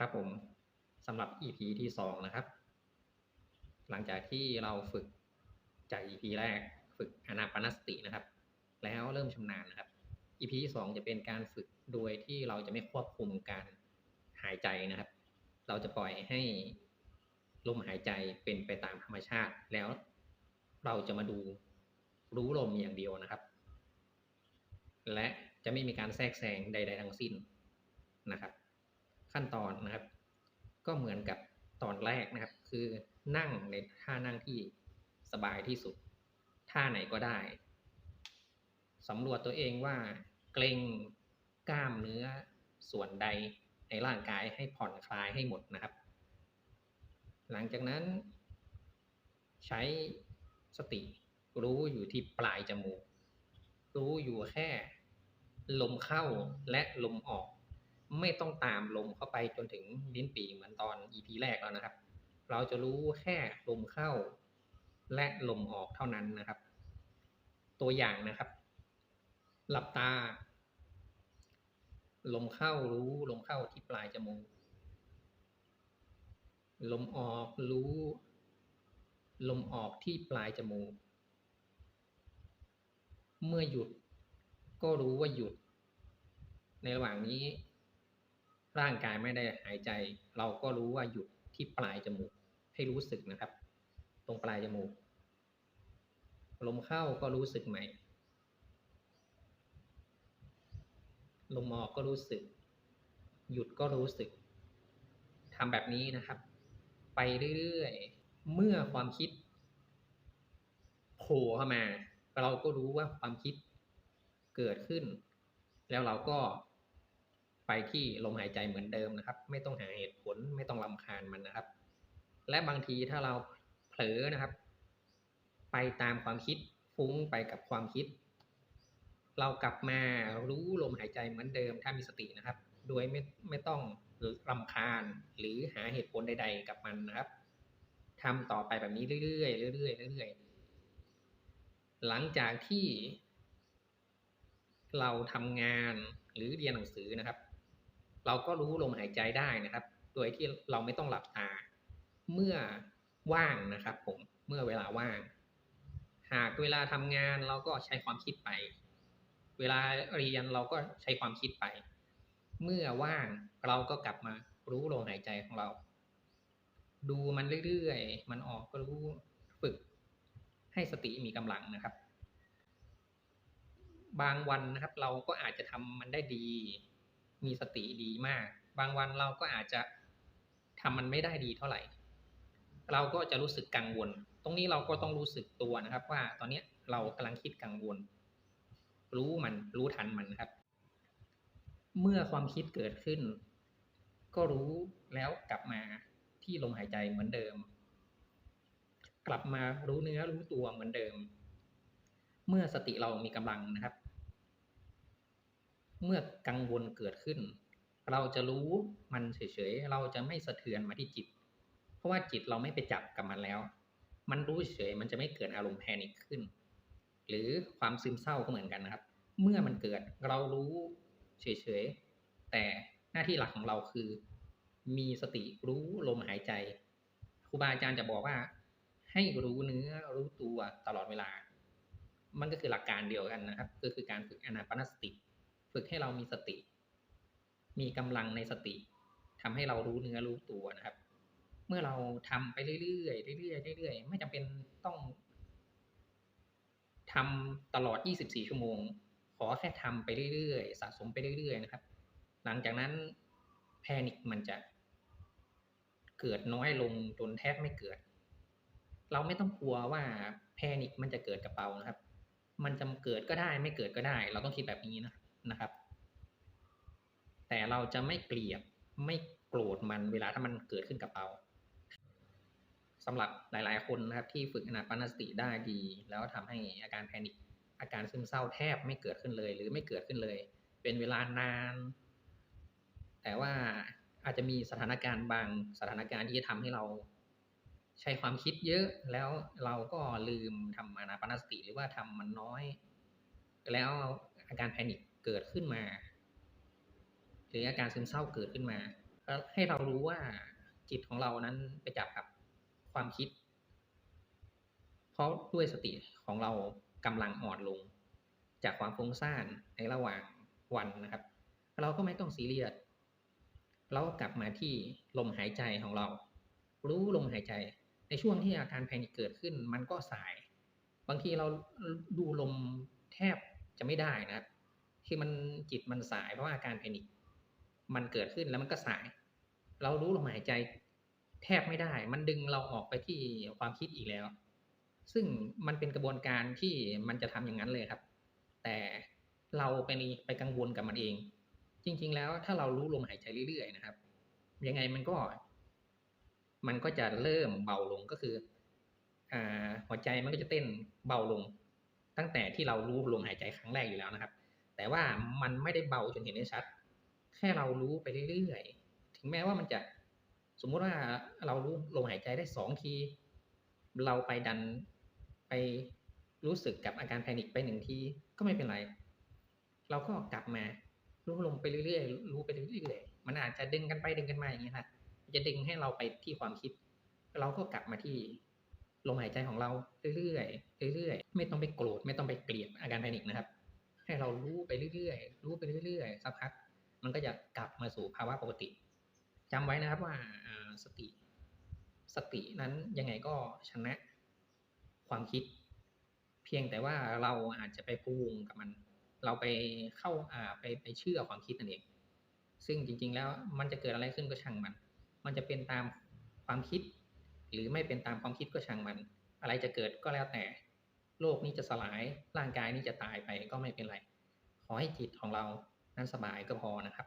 ครับผมสำหรับ EP ที่สองนะครับ หลังจากที่เราฝึกจาก EP แรกฝึกอนาปานสตินะครับ แล้วเริ่มชำนาญนะครับ EP ที่สองจะเป็นการฝึกโดยที่เราจะไม่ควบคุมการหายใจนะครับ เราจะปล่อยให้ลมหายใจเป็นไปตามธรรมชาติ แล้วเราจะมาดูรู้ลมอย่างเดียวนะครับ และจะไม่มีการแทรกแซงใด ๆ ทั้งสิ้นนะครับ ขั้นตอนนะครับ ก็เหมือนกับตอนแรกนะครับ คือนั่งในท่านั่งที่สบายที่สุด ท่าไหนก็ได้สำรวจตัวเองว่าเกร็งกล้ามเนื้อส่วนใดในร่างกายให้ผ่อนคลายให้หมดนะครับ หลังจากนั้น ใช้สติรู้อยู่ที่ปลายจมูก รู้อยู่แค่ ลมเข้าและลมออก ไม่ต้องตามลมเข้าไปจนถึงลิ้นปีเหมือนตอน EP แรกแล้วนะครับ เราจะรู้แค่ลมเข้า และลมออกเท่านั้นนะครับ ตัวอย่างนะครับ หลับตา ลมเข้ารู้ลมเข้าที่ปลายจมูก ลมออกรู้ ลมออกที่ปลายจมูก เมื่อหยุดก็รู้ว่าหยุด ในระหว่างนี้ ร่างกายไม่ได้หายใจ เราก็รู้ว่าหยุดที่ปลายจมูก ให้รู้สึกนะครับ ตรงปลายจมูก ลมเข้าก็รู้สึกใหม่ ลมออกก็รู้สึก หยุดก็รู้สึกทำแบบนี้นะครับ ไปเรื่อยๆ เมื่อความคิดโผล่เข้ามา เราก็รู้ว่าความคิดเกิดขึ้น แล้วเราก็ ไปที่ลมหายใจเหมือนเดิมนะครับ ไม่ต้องหาเหตุผลไม่ต้องรำคาญมันนะครับ และบางทีถ้าเราเผลอนะครับ ไปตามความคิดฟุ้งไปกับความคิด เรากลับมารู้ลมหายใจเหมือนเดิม ถ้ามีสตินะครับ โดยไม่ไม่ต้องรำคาญหรือหาเหตุผลใด ๆ กับมันนะครับทำต่อไปแบบนี้เรื่อยๆเรื่อยๆเรื่อยๆหลังจากที่เราทำงานหรือเรียนหนังสือนะครับ เราก็รู้ลมหายใจได้นะครับ โดยที่เราไม่ต้องหลับตา เมื่อว่างนะครับ ผมเมื่อเวลาว่าง หากเวลาทำงานเราก็ใช้ความคิดไป เวลาเรียนเราก็ใช้ความคิดไป เมื่อว่างเราก็กลับมารู้ลมหายใจของเรา ดูมันเรื่อยๆมันออกก็รู้ฝึก ให้สติมีกำลังนะครับ บางวันนะครับ เราก็อาจจะทำมันได้ดี มีสติดีมาก บางวันเราก็อาจจะทำมันไม่ได้ดีเท่าไหร่ เราก็จะรู้สึกกังวล ตรงนี้เราก็ต้องรู้สึกตัวนะครับ ว่าตอนนี้เรากำลังคิดกังวล รู้มันรู้ทันมันครับ เมื่อความคิดเกิดขึ้น ก็รู้แล้วกลับมาที่ลมหายใจเหมือนเดิม กลับมารู้เนื้อรู้ตัวเหมือนเดิม เมื่อสติเรามีกำลังนะครับ เมื่อกังวลเกิดขึ้น เราจะรู้มันเฉยๆ เราจะไม่สะเทือนมาที่จิต เพราะว่าจิตเราไม่ไปจับกับมันแล้ว มันรู้เฉยมันจะไม่เกิดอารมณ์แพนิคขึ้น หรือความซึมเศร้าก็เหมือนกันนะครับ เมื่อมันเกิดเรารู้เฉยๆ แต่หน้าที่หลักของเราคือ มีสติรู้ลมหายใจ ครูบาอาจารย์จะบอกว่า ให้รู้เนื้อรู้ตัวตลอดเวลา มันก็คือหลักการเดียวกันนะครับ ก็คือการฝึกอนาปนสติ ฝึกให้เรามีสติ มีกำลังในสติทำให้เรารู้เนื้อรู้ตัวนะครับ เมื่อเราทำไปเรื่อยๆเรื่อยๆเรื่อยๆไม่จำเป็นต้องทำตลอด 24 ชั่วโมง ขอแค่ทำไปเรื่อยๆสะสมไปเรื่อยๆนะครับ หลังจากนั้นแพนิคมันจะเกิดน้อยลงจนแทบไม่เกิด เราไม่ต้องกลัวว่าแพนิคมันจะเกิดกับเรานะครับ มันจะเกิดก็ได้ไม่เกิดก็ได้ เราต้องคิดแบบนี้นะ นะครับ แต่เราจะไม่เกลียดไม่โกรธมันเวลาถ้ามันเกิดขึ้นกับเราสำหรับหลาย ๆ คนนะครับ ที่ฝึกอนาปานสติได้ดี แล้วทำให้อาการแพนิคอาการซึมเศร้าแทบไม่เกิดขึ้นเลย หรือไม่เกิดขึ้นเลย เป็นเวลานาน แต่ว่าอาจจะมีสถานการณ์บางสถานการณ์ที่จะทำให้เราใช้ความคิดเยอะแล้วเราก็ลืมทำอนาปานสติหรือว่าทำมันน้อย แล้วอาการแพนิค เกิดขึ้นมาหรืออาการซึมเศร้าเกิดขึ้นมาให้เรารู้ว่าจิตของเรานั้นไปจับกับความคิด เพราะด้วยสติของเรากำลังอ่อนลง จากความฟุ้งซ่านในระหว่างวันนะครับ เราก็ไม่ต้องซีเรียสเราก็กลับมาที่ลมหายใจของเรา รู้ลมหายใจ ในช่วงที่อาการแพนิคเกิดขึ้น มันก็สาย บางทีเราดูลมแทบจะไม่ได้นะครับ คือมันจิตมันสายเพราะว่าอาการแพนิคมันเกิดขึ้นแล้วมันก็สาย เรารู้ลมหายใจแทบไม่ได้ มันดึงเราออกไปที่ความคิดอีกแล้ว ซึ่งมันเป็นกระบวนการที่มันจะทำอย่างนั้นเลยครับ แต่เราไปนี่ไปกังวลกับมันเอง จริง ๆ แล้วถ้าเรารู้ลมหายใจเรื่อยๆนะครับ ยังไงมันก็ มันก็จะเริ่มเบาลงก็คืออ่าหัวใจมันก็จะเต้นเบาลง ตั้งแต่ที่เรารู้ลมหายใจครั้งแรกอยู่แล้วนะครับ แต่ว่ามันไม่ได้เบาจนเห็นได้ชัด แค่เรารู้ไปเรื่อยๆ ถึงแม้ว่ามันจะสมมุติว่าเรารู้ลมหายใจได้สองทีเราไปดันไปรู้สึกกับอาการแพนิคไปหนึ่งทีก็ไม่เป็นไร เราก็กลับมารู้ลมไปเรื่อยๆรู้ไปเรื่อยๆมันอาจจะดึงกันไปดึงกันมาอย่างนี้นะจะดึงให้เราไปที่ความคิด เราก็กลับมาที่ลมหายใจของเราเรื่อยๆเรื่อยๆไม่ต้องไปโกรธไม่ต้องไปเกลียดอาการแพนิคนะครับ ให้เรารู้ไปเรื่อยๆรู้ไปเรื่อยๆสักพักมันก็จะกลับมาสู่ภาวะปกติจำไว้นะครับว่าอ่าสติ สตินั้นยังไงก็ชนะความคิด เพียงแต่ว่าเราอาจจะไปพูงกับมัน เราไปเข้าอ่าไปไปเชื่อความคิดนั่นเอง ซึ่งจริง ๆ แล้วมันจะเกิดอะไรขึ้นก็ช่างมัน มันจะเป็นตามความคิด หรือไม่เป็นตามความคิดก็ช่างมัน อะไรจะเกิดก็แล้วแต่ โลกนี้จะสลายร่างกายนี้จะตายไปก็ไม่เป็นไร ขอให้จิตของเรานั้นสบายก็พอนะครับ